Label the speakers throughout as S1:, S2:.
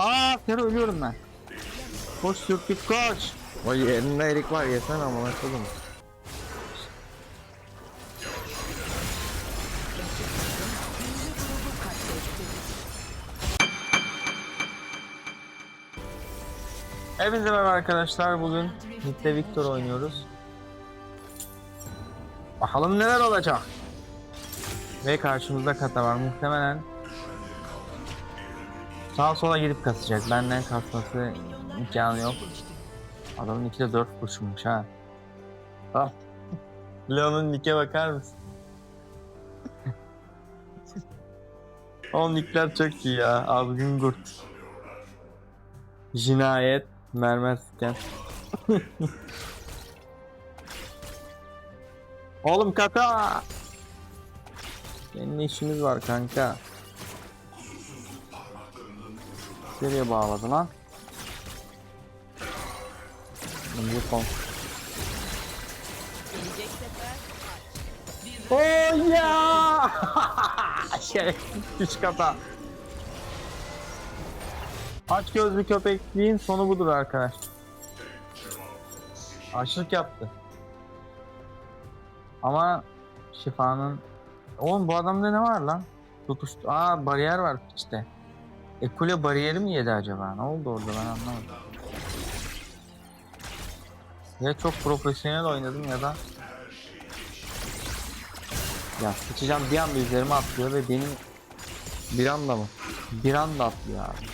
S1: Aa Tero ölüyorum ben. Koş sürtük koş.
S2: Vay elinde erik var yesene ama oğlum.
S1: Hepinize merhaba arkadaşlar. Bugün Mid'de Victor oynuyoruz. Bakalım neler olacak. Ve karşımızda kata var. Muhtemelen sağa sola gidip kasacak. Benden kasması imkanı yok. Adamın iki de 4 kurşunmuş ha. Ah. Leon'un nick'e bakar mısın? o nickler çok iyi ya. Abi Güngurt. Cinayet, mermer siken. Oğlum kaka! Senin işimiz var kanka? Nereye bağladı lan? Bir kon. Oh ya! Şerefsiz üç kata. Aç gözlü köpekliğin sonu budur arkadaş. Açlık yaptı. Ama şifanın... Oğlum bu adamda ne var lan? Tutuştu. Aa bariyer var işte. E kule bariyeri mi yedi acaba? Ne oldu orada ben anlamadım. Ya çok profesyonel oynadım ya da... Ya sıçacağım bir anda üzerime atlıyor ve benim
S2: Bir anda mı?
S1: bir anda atlıyor abi.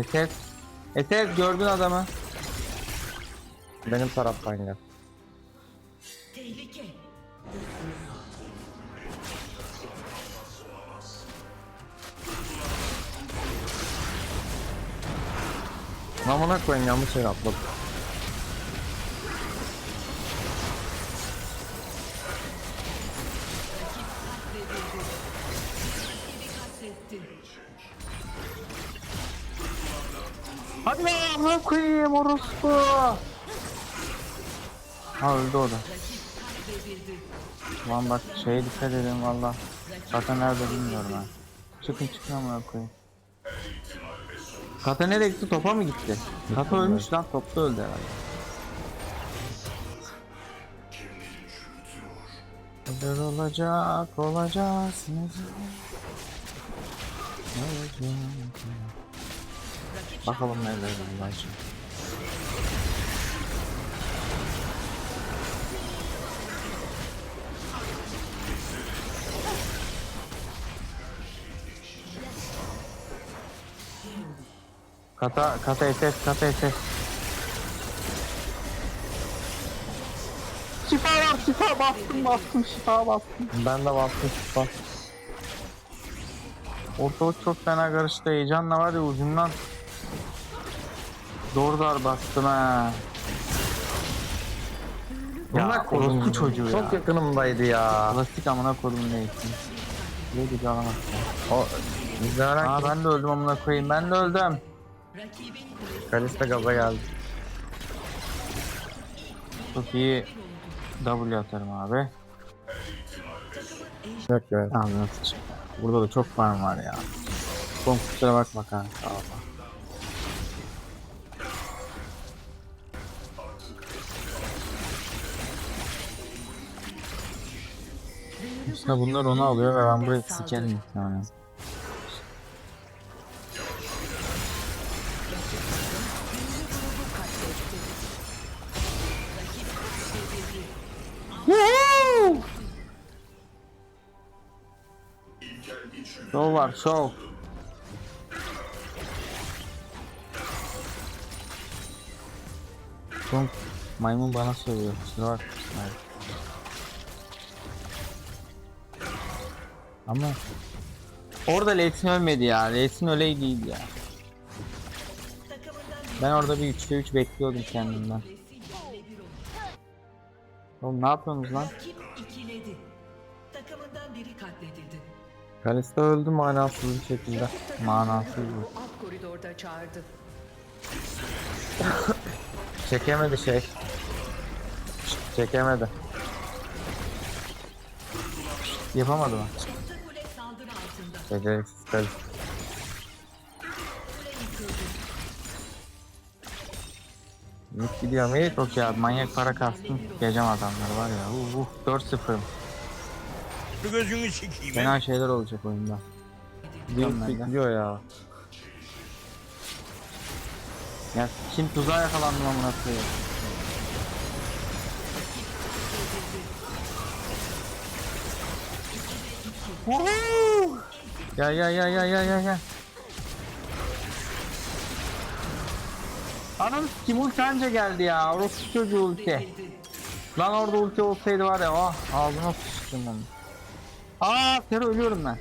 S1: Etes. Etes gördün adamı.
S2: Benim taraftan gel. Amına koyayım yanlış yere atladım.
S1: Hadi be amına koyayım orospu. Ha öldü o da. Lan bak şeye dikkat edin valla. Zaten nerede bilmiyorum ha. Çıkın çıkın amına koyayım. Kata nereye gitti? Topa mı gitti? Kata ölmüş lan. Topta öldü herhalde. Neler olacak olacak? Bakalım neler olacak. Kata, kata SS, kata SS. Şifa var, şifa bastım, bastım, şifa bastım.
S2: Ben de bastım bak.
S1: Ortalık çok fena karıştı. Heyecanla var ya ucundan. Doğru dar bastım ha. Ya orospu çocuğu ya.
S2: Çok yakınımdaydı ya.
S1: Plastik amına koydum neyse. Ne gibi alamaz ya.
S2: O
S1: Aa ben de öldüm amına koyayım. Ben de öldüm.
S2: Kalista gaza geldi.
S1: Çok iyi W atarım abi.
S2: Yok ya.
S1: Sıçayım. Burada da çok farm var ya. Son kusura bakma kanka. Allah. İşte bunlar onu alıyor ve ben burayı sikerim muhtemelen. Şov var şov. Son maymun bana söylüyor. Kusura bak. Ama orada Leysin ölmedi ya. Leysin öyleydi ya. Ben orada bir 3'te 3 bekliyordum kendimden. Oğlum ne yapıyorsunuz lan?
S3: Takımından biri katledildi.
S2: Kalista öldü manasız bir şekilde.
S1: Manasız bu.
S2: Çekemedi şey. Çekemedi.
S1: Yapamadı mı?
S2: Beceriksiz Kalista. Mid gidiyor mid
S1: okey abi manyak para kastım. Gecem adamlar var ya. Uh, uh 4-0.
S4: Şu gözünü sikeyim.
S1: Fena şeyler olacak oyunda. Ben de.
S2: gidiyor ya.
S1: Ya kim tuzağa yakalandım amına koyayım. Woohoo! Ya ya ya ya ya ya ya. Anam kim ulti anca geldi ya. Orospu çocuğu ulti. Lan orada ulti olsaydı var ya ah ağzıma sıçtım onu. Aa Fero ölüyorum ben.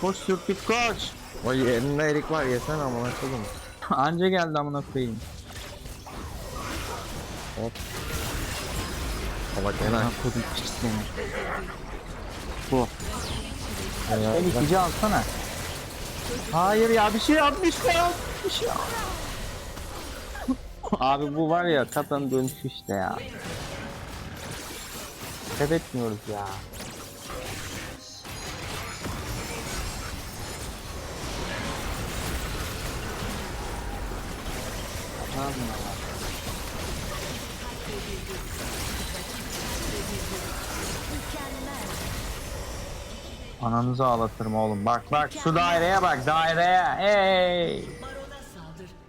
S1: Koş sürtük koş.
S2: O elinde erik var yesene amına koydum.
S1: Anca geldi amına koyayım.
S2: Baba gene.
S1: Amına koydum piç seni. Bu. Ben ikinci alsana. Hayır ya bir şey yapmış ya. Bir şey yap. Abi bu var ya katan dönüşü işte ya. Kaybetmiyoruz ya. Ne ya? Ananızı ağlatırım oğlum. Bak bak şu daireye bak daireye. Hey!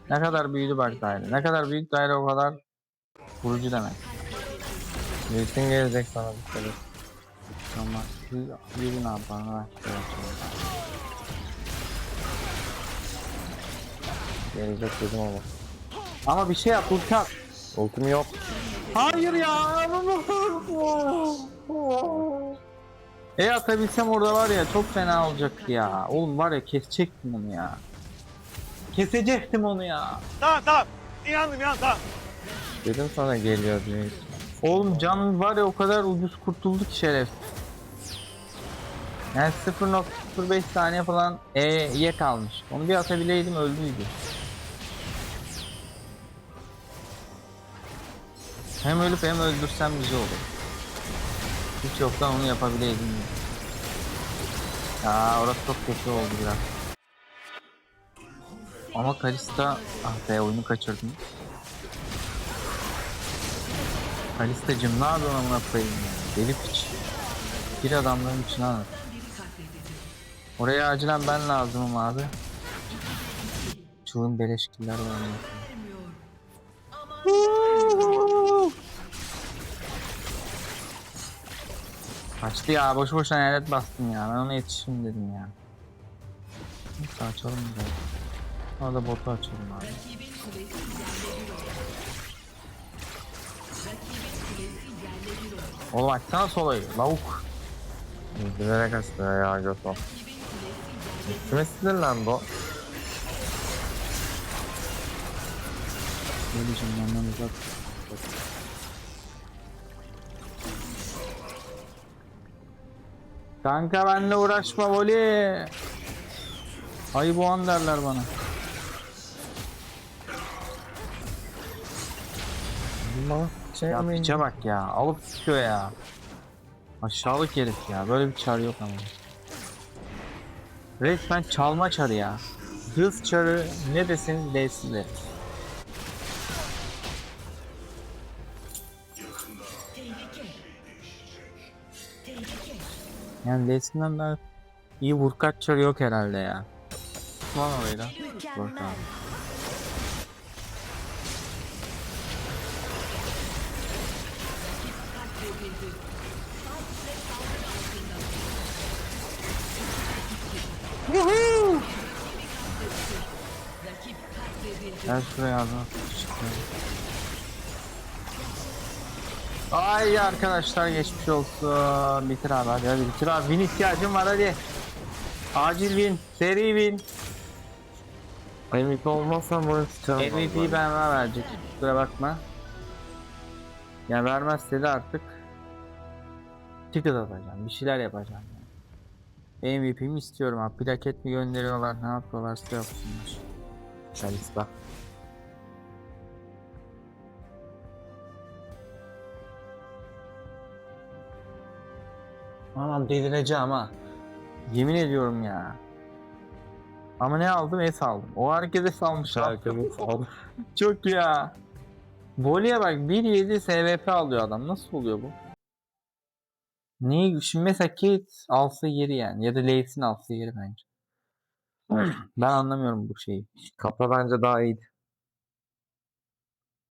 S1: Ne kadar büyüdü bak daire. Ne kadar büyük daire o kadar vurucu demek.
S2: Wilson gelecek sana bir kere.
S1: Ama abi bana. Şey yapacağım.
S2: Gelecek dedim ama.
S1: Ama bir şey yap ulti at.
S2: Ultim yok.
S1: Hayır ya. E atabilsem orada var ya çok fena olacak ya. Oğlum var ya kesecektim onu ya. Kesecektim onu ya.
S4: Tamam tamam. İnandım inandım tamam.
S2: Dedim sana geliyor diye.
S1: Oğlum canın var ya o kadar ucuz kurtuldu ki şeref. Yani 0.05 saniye falan E'ye kalmış. Onu bir atabileydim öldüydü. Hem ölüp hem öldürsem güzel olur. Hiç yoktan onu yapabileydim. Ya orası çok kötü oldu biraz. Ama Kalista ah be oyunu kaçırdım. Kalistacım ne yapıyorsun amına koyayım ya? Deli piç. Bir adamların içine
S3: katledildi.
S1: Oraya acilen ben lazımım abi. Çılgın beleşkiller var. Kaçtı ya boş boşuna elet bastım ya. Ben ona yetişeyim dedim ya. Neyse açalım biraz. Orada botu açalım abi. Oğlum açsana solayı. Lavuk.
S2: Bilerek açtı ya göt o.
S3: Rakibin kulesi yerle
S2: Kime sinir lan bu?
S1: Diyeceğim yandan uzak. Kanka benimle uğraşma Voli. Ayı boğan derler bana.
S2: Allah şey
S1: Ya piçe bak ya. Alıp sıkıyor ya. Aşağılık herif ya. Böyle bir çar yok ama. Resmen çalma çarı ya. Hız çarı ne desin D'si de. Yani D'sinden daha iyi vurkaç çarı yok herhalde ya. Lan orayı da. Vur abi.
S3: Rakip katledildi.
S1: Gel şuraya abi. Ay arkadaşlar geçmiş olsun. Bitir abi hadi hadi bitir abi. Win ihtiyacım var hadi. Acil win. Seri win.
S2: MVP olmazsan bunu tutarım.
S1: MVP'yi ben bana verecek. Kusura bakma. Ya vermezse de artık ticket atacağım. Bir şeyler yapacağım. Yani. MVP'mi istiyorum abi. Plaket mi gönderiyorlar ne yapıyorlarsa yapsınlar.
S2: Kalista.
S1: Aman delireceğim ha. Yemin ediyorum ya. Ama ne aldım? Es aldım. O harekete salmış.
S2: Şarkımı sal.
S1: Çok ya. Voli'ye bak 1.7 SVP alıyor adam. Nasıl oluyor bu? Niye? Şimdi mesela Kate alsa yeri yani. Ya da Leif'in alsa yeri bence. Ben anlamıyorum bu şeyi.
S2: Kapra bence daha iyiydi.